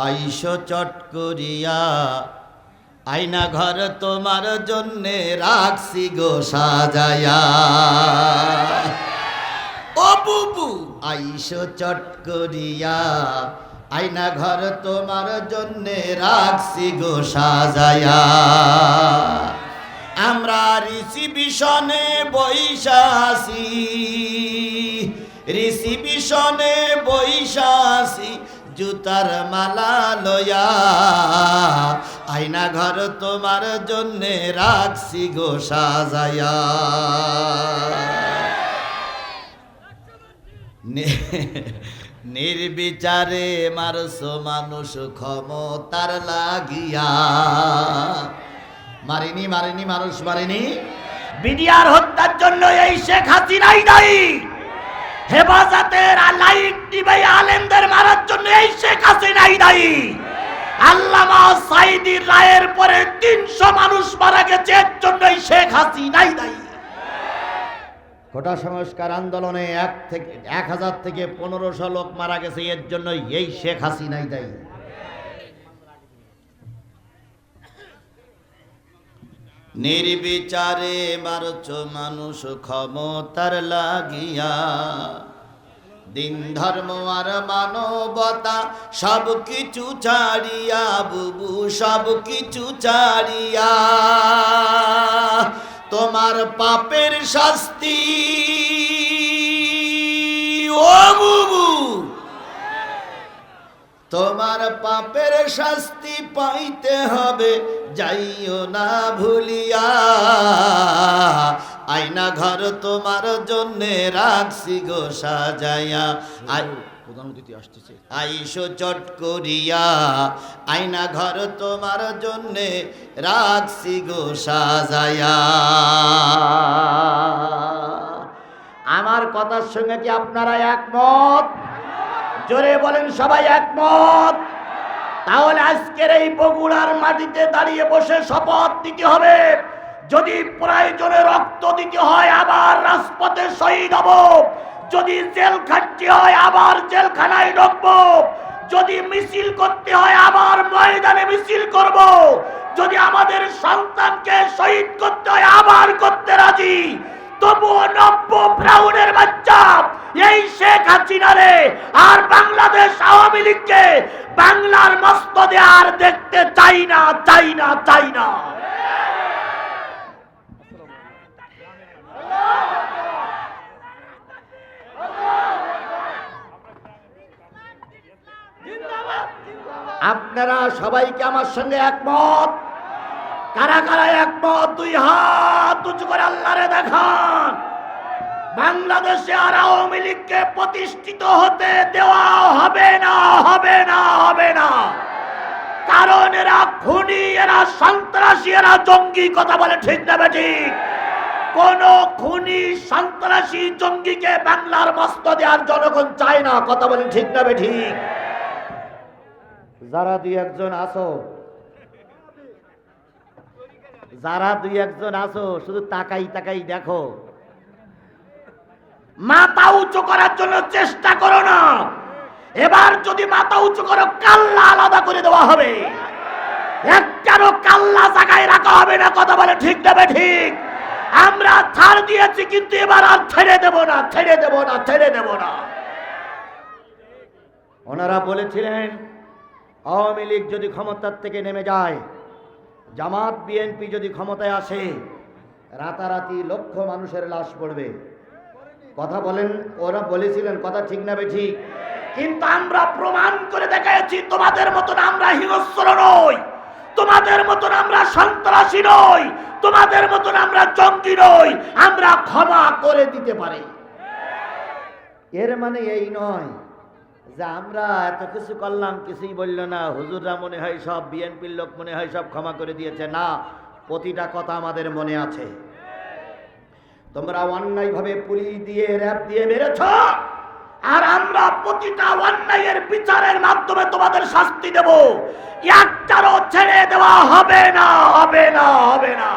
আইস চট করিয়া আয়না ঘর তোমার জন্যে রাখছি গো সাজায়া। ও বুবু! আইস চট করিয়া আয়না ঘর তোমার জন্যে রাখছি গো সাজায়া। আমরা রিসিবিশনে বৈশাসি রিসিবিশনে জুতার মালা লয়া। আয়না ঘর তোমার জন্যে রাখছি গো সাজায়া। নির্বিচারে মারছো মানুষ ক্ষমতার লাগিয়া। মারিনি মারিনি, মানুষ মারিনি। বিডিআর হত্যার জন্য এই শেখ হাসিনাই দায়ী। হেফাজতের লাইট নিবে আলেমদের মারার জন্য এই শেখ হাসিনাই দায়ী। আল্লামা সাইদির রায়ের পরে তিনশো মানুষ মারা গেছে, এর জন্য এই শেখ হাসিনাই দায়ী। কোটা সংস্কার আন্দোলনে এক থেকে এক হাজার থেকে পনেরোশো লোক মারা গেছে, এর জন্য এই শেখ হাসিনাই দায়ী। নির্বিচারে মারছ মানুষ ক্ষমতার লাগিয়া। দিন ধর্ম আর মানবতা সব কিছু ছাড়িয়া, বুবু সব কিছু ছাড়িয়া। তোমার পাপের শাস্তি তোমার পাপের শাস্তি পাইতে হবে, যাইও না ভুলিয়া। আয়না ঘর তোমার জন্যে রাখছি গো সাজাইয়া। প্রধান অতিথি আইসো চট করিয়া। আয়না ঘর তোমার জন্যে রাখছি গো সাজাইয়া। আমার কথার সঙ্গে কি আপনারা একমত? জোরে বলেন সবাই একমত। তাহলে আজকের এই বগুড়ার মাটিতে দাঁড়িয়ে বসে শপথ দিতে হবে। যদি প্রয়োজনে রক্ত দিতে হয়, আবার রাজপথে শহীদ হব। যদি জেল খাটতে হয়, আবার জেলখানায় ঢুকবো। যদি মিছিল করতে হয়, আবার ময়দানে মিছিল করব। যদি আমাদের সন্তানকে শহীদ করতে হয়, আবার করতে রাজি। তবুও নব্য ব্রাউনের বাচ্চা এই শেখ হাসিনারে আর বাংলাদেশ আওয়ামী লীগকে বাংলার মস্তদে আর দেখতে চাই না চাই না চাই না। আপনারা সবাইকে আমার সঙ্গে একমত। কারা কারা একমত? দুই হাত উঁচু করে আল্লাহরে দেখান। বাংলাদেশে আর আওয়ামী লীগকে প্রতিষ্ঠিত হতে দেওয়া হবে না হবে না হবে না। কারণ এরা খুনি, এরা সন্ত্রাসী, এরা জঙ্গি, কথা বলে ঠিক না ঠিক কোন খুনি, সন্ত্রাসী, জঙ্গিকে বাংলার মস্ত দেওয়ার জনগণ চায় না, কথা বলে ঠিক না ঠিক যারা দুই একজন আসো যারা দুই একজন আসো শুধু তাকাই তাকাই দেখো। মাথা উঁচু করার জন্য চেষ্টা করো না। এবার যদি মাথা উঁচু করো, কাল্লা আলাদা করে দেওয়া হবে। একটারও কাল্লা জায়গায় রাখা হবে না, কথা বলে ঠিক দেবে ঠিক। আমরা ছাড় দিয়েছি, কিন্তু এবার আর ছেড়ে দেব না, ছেড়ে দেব না, ছেড়ে দেব না। ওনারা বলেছিলেন, আওয়ামী লীগ যদি ক্ষমতার থেকে নেমে যায়, জামাত, বিএনপি যদি ক্ষমতায় আসে, রাতারাতি লক্ষ মানুষের লাশ পড়বে। কথা বলেন, ওরা বলেছিলেন, কথা ঠিক না ঠিক। কিন্তু আমরা প্রমাণ করে দেখাচ্ছি তোমাদের মতন আমরা হিংস্র নই। তোমাদের মতন আমরা সন্ত্রাসী নই। তোমাদের মতন আমরা জঙ্গি নই। আমরা ক্ষমা করে দিতে পারি। এর মানে এই নয় যে আমরা এত কিছু করলাম, কিছুই বলল না। হুজুররা মনে হয় সব বিএনপির লোক মনে হয় সব ক্ষমা করে দিয়েছে। না, প্রতিটা কথা আমাদের মনে আছে। তোমরা অন্যায়ভাবে পুলিশ দিয়ে, র্যাব দিয়ে মেরেছ। আর আমরা প্রতিটা অন্যায়ের বিচারের মাধ্যমে তোমাদের শাস্তি দেব। একটারও ছেড়ে দেওয়া হবে না হবে না হবে না।